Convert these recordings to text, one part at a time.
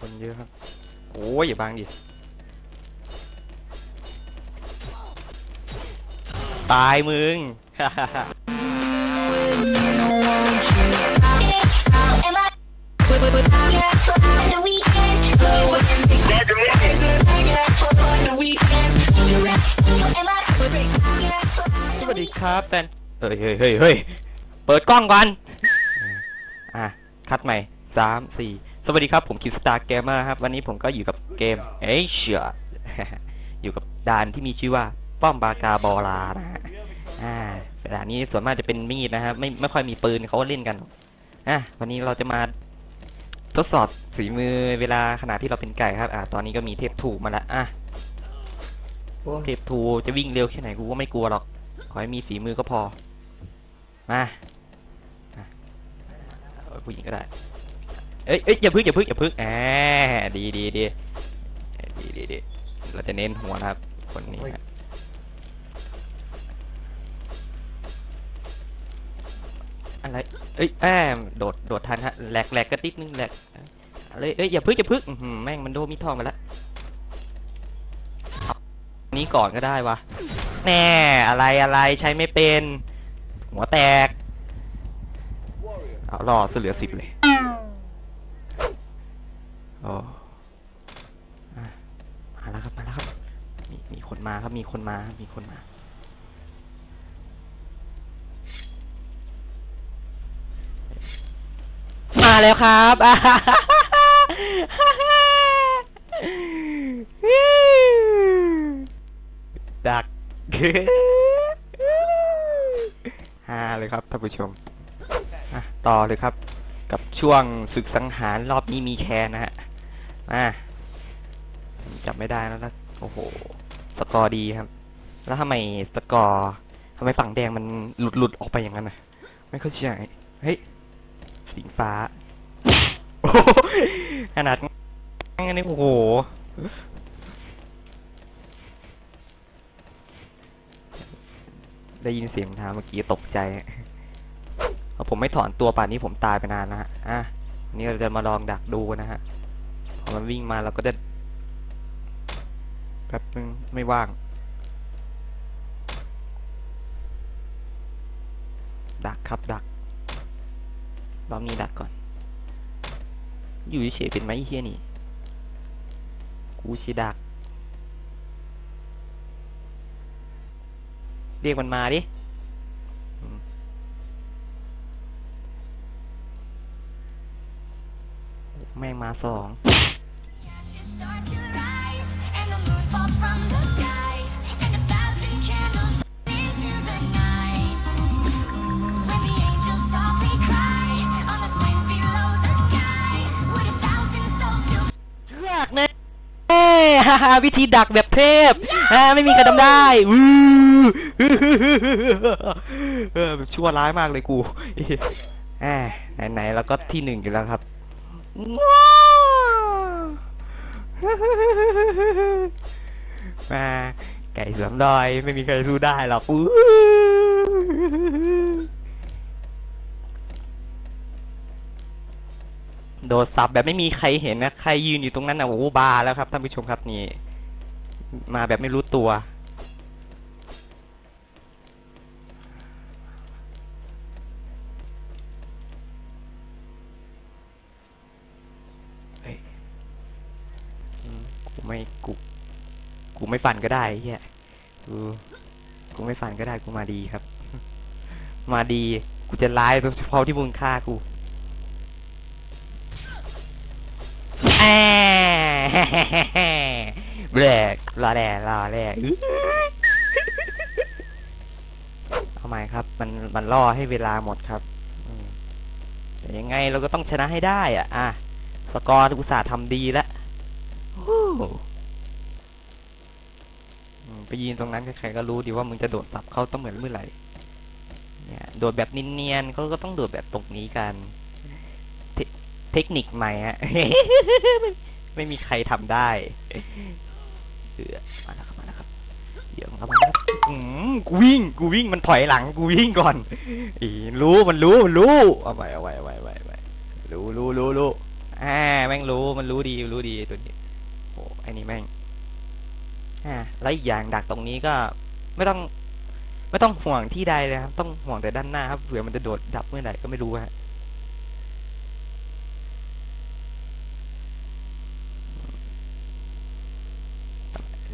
คนเยอะครับ โอ้ยอย่าบังดิ ตายมึง สวัสดีครับแฟนเฮ้ยเฮ้ยเฮ้ยเฮ้ยเปิดกล้องก่อน อะ คัดใหม่สามสี่ สวัสดีครับ ผมคิสตาร์เกมเมอร์ครับ วันนี้ผมก็อยู่กับเกมเอเชียอยู่กับด่านที่มีชื่อว่า ป้อมบากาบอลานะฮะอ่าด่านนี้ส่วนมากจะเป็นมีดนะครับไม่ไม่ค่อยมีปืนเขาเล่นกันอะวันนี้เราจะมาทดสอบฝีมือเวลาขณะที่เราเป็นไก่ครับ อ่า ตอนนี้ก็มีเทพถูกมาแล้วอะเทพทูจะวิ่งเร็วแค่ไหนกูก็ไม่กลัวหรอก ขอให้มีฝีมือก็พอมาอะเอาผู้หญิงก็ได้ เอ้ยเอ้ยอย่าพึ่งอย่าพึ่งอย่าพึ่งแหมดีดีดีดีดีดีเราจะเน้นหัวนะครับ คนนี้ฮะอะไรเอ้ยแอมโดดโดดทันฮะแหลกแหลกกระติดนึงแหลกอะไรเอ้ยอย่าพึ่งอย่าพึ่งอื้อหือแม่งมันโดนมีดทองไปแล้วนี้ก่อนก็ได้วะแน่อะไรอะไรใช้ไม่เป็น หัวแตก เอารอเสเหลือสิบเลยโออมาแล้วครับมาแล้วครับ มีมีคนมาครับมีคนมา มีคนมามาแล้วครับดักฮาเลยครับท่านผู้ชมอะต่อเลยครับ กับช่วงศึกสังหารรอบนี้มีแคนนะฮะ อะจับไม่ได้แล้วนะโอ้โห สกอร์ดีครับ แล้วทำไมสกอร์ทำไมฝั่งแดงมันหลุดหลุดออกไปอย่างนั้นนะไม่เข้าใจเฮ้ยสีฟ้าโอ้โหขนาดงั้นนี่โอ้โหได้ยินเสียงเท้าเมื่อกี้ตกใจพราะผมไม่ถอนตัวป่านนี้ผมตายไปนานแล้วฮะอะนนี้เราจะมาลองดักดูนะฮะ มันวิ่งมาเราก็จะแป๊บนึงไม่ว่าง ดักครับดักรอบนี้ดักก่อน อยู่เฉยเป็นไหมเฮียนี่ กูชิดัก เรียกมันมาดิแม่งมาสอง ฮ่าฮ่าวิธีดักแบบเทพอ่าไม่มีใครทำได้อู้เออชั่วร้ายมากเลยกูอ่าไหนๆแล้วก็ที่หนึ่งอยู่แล้วครับว้าว มาไก่สวมดอยไม่มีใครสู้ได้หรอกอู้โดดสับแบบไม่มีใครเห็นนะใครยืนอยู่ตรงนั้นนะโอ้บาแล้วครับท่านผู้ชมครับนี่ มาแบบไม่รู้ตัวเฮ้ยกูไม่กู กูไม่ฝันก็ได้เฮียกู กูไม่ฝันก็ได้กูมาดีครับ มาดี กูจะร้ายโดยเฉพาะที่มึงฆ่ากูแอะแบลกรอแหล่รอแหล่อื้อเอาใหม่ครับ มันมันล่อให้เวลาหมดครับแต่ยังไงเราก็ต้องชนะให้ได้ อะ อะ สกอร์อุตส่าห์ทำดีแล้ว ไปยืนตรงนั้นใครๆก็รู้ดีว่ามึงจะโดดสับเขาต้องเหมือนเมื่อไหร่เนี่ยโดดแบบเนียนๆเขาก็ต้องโดดแบบตรงนี้กัน เทเทคนิคใหม่ฮะไม่ไม่มีใครทำได้เออมาแล้วครับมาแล้วครับเดี๋ยวมันก็มาแล้วครับอืมกูวิ่งกูวิ่งมันถอยหลังกูวิ่งก่อนอีรู้มันรู้มันรู้เอาไว้เอาไว้เอาไว้เอาไว้รู้รู้รู้รู้อ่าแม่งรู้มันรู้ดีรู้ดีตัวนี้โอ้ไอ้นี่แม่ง อ่าแล้วอีกอย่างดักตรงนี้ก็ไม่ต้อง ไม่ต้องห่วงที่ใดเลยครับ ต้องห่วงแต่ด้านหน้าครับเผื่อมันจะโดดดับเมื่อไหร่ก็ไม่รู้ฮะ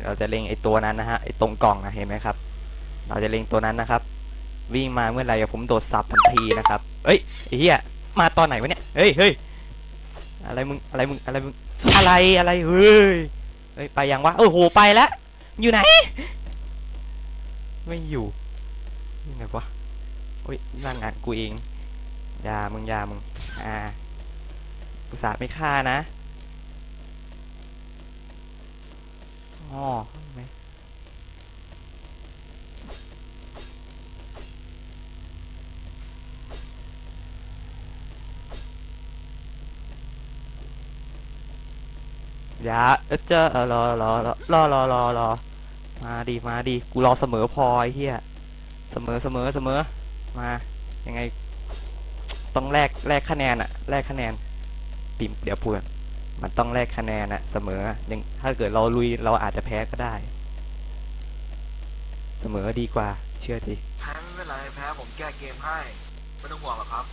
เราจะเล็งไอ้ตัวนั้นนะฮะไอ้ตรงกล่องนะเห็นไหมครับ เราจะเล็งตัวนั้นนะครับ วิ่งมาเมื่อไหร่ผมโดดสับทันทีนะครับเอ้ยไอ้เหี้ยมาตอนไหนวะเนี่ยเฮ้ยเฮ้ยอะไรมึงอะไรมึงอะไรมึงอะไรอะไรเฮ้ยเฮ้ยไปยังวะโอ้โหไปแล้ว อยู่ไหน ไม่อยู่ยังไงวะโอ้ยนั่งงานกูเองยามึงยามึง อ่าอุตส่าห์ไม่ฆ่านะอ๋อไม่ อย่าเอเจอรอรอรอรอรอรอรอมาดีมาดีกูรอเสมอพอไอ้เฮียเสมอเสมอเสมอมายังไง ต้องแลกแลกคะแนนอะแลกคะแนนปิมเดี๋ยวพูดมันต้องแลกคะแนนอะเสมอยังถ้าเกิดเราลุยเราอาจจะแพ้ก็ได้ เสมอดีกว่า เชื่อทีแพ้ไม่เป็นไรแพ้ผมแก้เกมให้ไม่ต้องห่วงหรอกครับ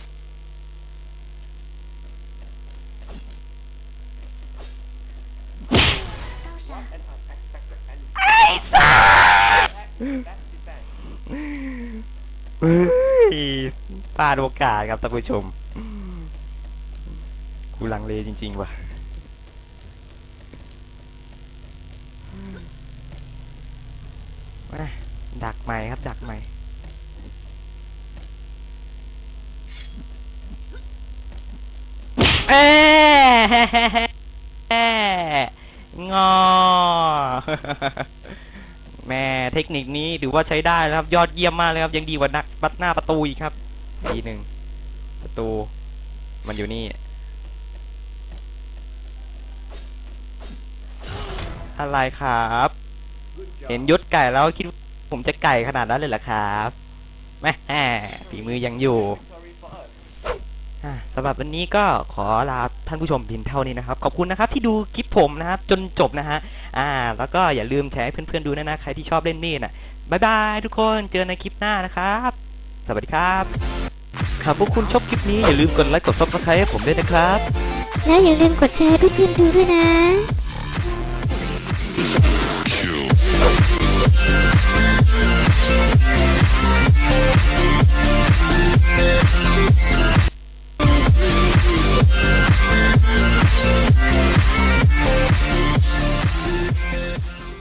เฮ้ยพลาดโอกาสครับท่านผู้ชม กูลังเลจริง ๆ ว่ะมาดักใหม่ครับ ดักใหม่เอ๊ะ งอแม่เทคนิคนี้ถือว่าใช้ได้นะครับ ยอดเยี่ยมมากเลยครับ ยังดีกว่านักบัดหน้าประตูอีกครับทีหนึ่งประตู มันอยู่นี่ อะไรครับ เห็นยศไก่แล้วคิดผมจะไก่ขนาดนั้นเลยเหรอครับแม่ฝีมือยังอยู่ สำหรับวันนี้ก็ขอลาท่านผู้ชมเพียงเท่านี้นะครับ ขอบคุณนะครับที่ดูคลิปผมนะครับจนจบนะฮะอ่า แล้วก็อย่าลืมแชร์ให้เพื่อนๆดูนะนะใครที่ชอบเล่นมีดน่ะบายบายทุกคนเจอในคลิปหน้านะครับ สวัสดีครับครับพวกคุณชอบคลิปนี้อย่าลืมกดไลค์กดซับสไครต์ให้ผมด้วยนะครับ แล้วอย่าลืมกดแชร์ให้เพื่อนๆดูด้วยนะ